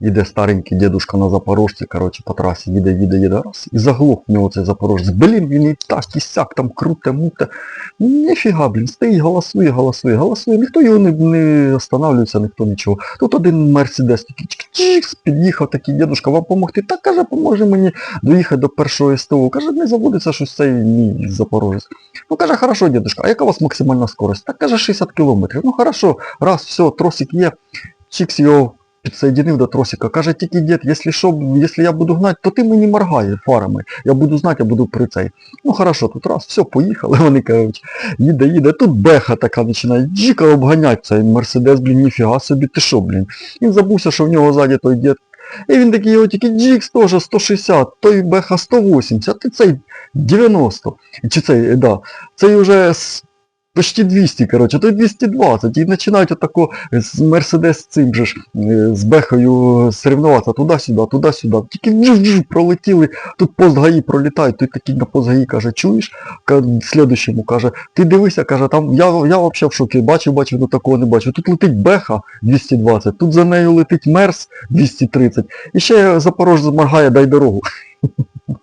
Іде старенький дідушка на запорожці, коротше, по трасі, їде, їде, їде, раз, і заглох в нього цей запорожець. Блін, він і так, і сяк, там круте, муте. Ніфіга, блін, стоїть, голосує, голосує, голосує. Ніхто його не, не останавливається, ніхто нічого. Тут один мерседес такий чик-чикс, під'їхав такий дідушка, вам помогти? Так, каже, поможе мені доїхати до першого СТО. Каже, не заводиться щось цей мій запорожець. Ну каже, хорошо, дідушка, а яка у вас максимальна скорость? Так каже 60 кілометрів. Ну хорошо, раз, все, тросик є, чикс його підсоєдинив до тросика. Каже, тільки дід, якщо що, якщо я буду гнати, то ти мені моргає фарами. Я буду знати, я буду при цей. Ну хорошо, тут раз, все, поїхали, вони кажуть, їде, їде. Тут беха така починає, джіка обганять цей Мерседес, блін, ніфіга собі, ти що, блін. Він забувся, що в нього ззаді той дід. І він такий, його тільки джікс теж 160, той беха 180, і цей 90. Чи цей, да, цей уже почти 200, коротше, той 220. І починають отако з Мерседес цим же ж, е, з бехою соревнуватися туди-сюди, туди-сюди. Тільки вжух-вжух пролетіли, тут пост ГАІ пролітає, той такий на пост ГАІ каже, чуєш? Слідущому каже, ти дивися, каже, там я, я взагалі в шокі, бачив, бачив, ну такого не бачив. Тут летить Беха 220, тут за нею летить Мерс 230, і ще Запорожець моргає, дай дорогу.